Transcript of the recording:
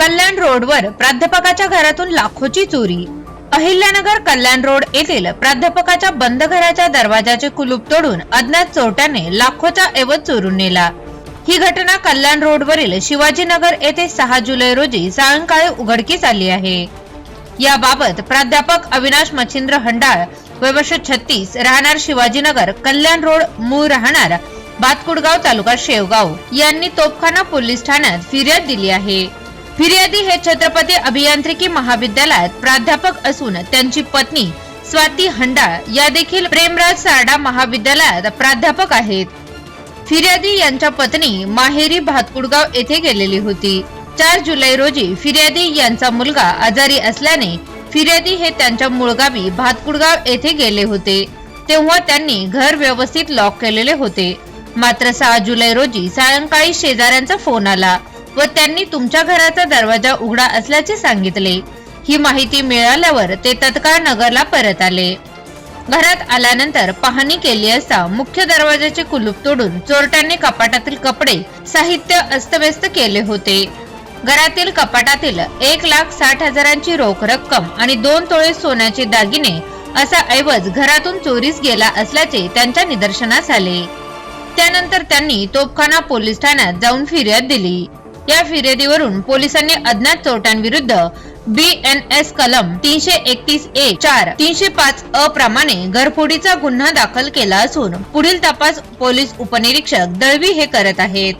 कल्याण रोडवर प्राध्यापकाच्या घरातून लाखोची चोरी. अहिल्यानगर कल्याण रोड येथील प्राध्यापकाच्या बंद घराच्या दरवाजाचे कुलूप तोडून अज्ञात चोरट्याने लाखोचा ऐवज चोरून नेला. ही घटना कल्याण रोडवरील शिवाजीनगर येथे सहा जुलै रोजी सायंकाळी उघडकीस आली आहे. याबाबत प्राध्यापक अविनाश मच्छिंद्र हंडाळ वय वर्ष छत्तीस राहणार शिवाजीनगर कल्याण रोड मूळ राहणार बातकुडगाव तालुका शेवगाव यांनी तोपखाना पोलीस ठाण्यात फिर्याद दिली आहे. फिर्यादी हे छत्रपती अभियांत्रिकी महाविद्यालयात प्राध्यापक असून त्यांची पत्नी स्वाती हंडाळ या देखील प्रेमराज सारडा महाविद्यालयात प्राध्यापक आहेत. फिर्यादी यांच्या पत्नी माहेरी भातकुडगाव येथे गेलेली होती. चार जुलै रोजी फिर्यादी यांचा मुलगा आजारी असल्याने फिर्यादी हे त्यांच्या मूळगावी भातकुडगाव येथे गेले होते. तेव्हा त्यांनी घर व्यवस्थित लॉक केलेले होते. मात्र सहा जुलै रोजी सायंकाळी शेजाऱ्यांचा फोन आला. व त्यांनी तुमच्या घराचा दरवाजा उघडा असल्याचे सांगितले. ही माहिती मिळाल्यावर ते तत्काळ नगरला परत आले. घरात आल्यानंतर पाहणी केली असता मुख्य दरवाजाचे कुलूप तोडून चोरट्यांनी कपाटातील कपडे साहित्य अस्तव्यस्त केले होते. घरातील कपाटातील एक लाख साठ हजारांची रोख रक्कम आणि दोन तोळे सोन्याचे दागिने असा ऐवज घरातून चोरीस गेला असल्याचे त्यांच्या निदर्शनास आले. त्यानंतर त्यांनी तोपखाना पोलीस ठाण्यात जाऊन फिर्याद दिली. या फिर्यादीवरून पोलिसांनी अज्ञात चोरट्यांविरुद्ध बी एन एस कलम तीनशे एकतीस ए चार तीनशे पाच अ प्रमाणे घरफोडीचा गुन्हा दाखल केला असून पुढील तपास पोलीस उपनिरीक्षक दळवी हे करत आहेत.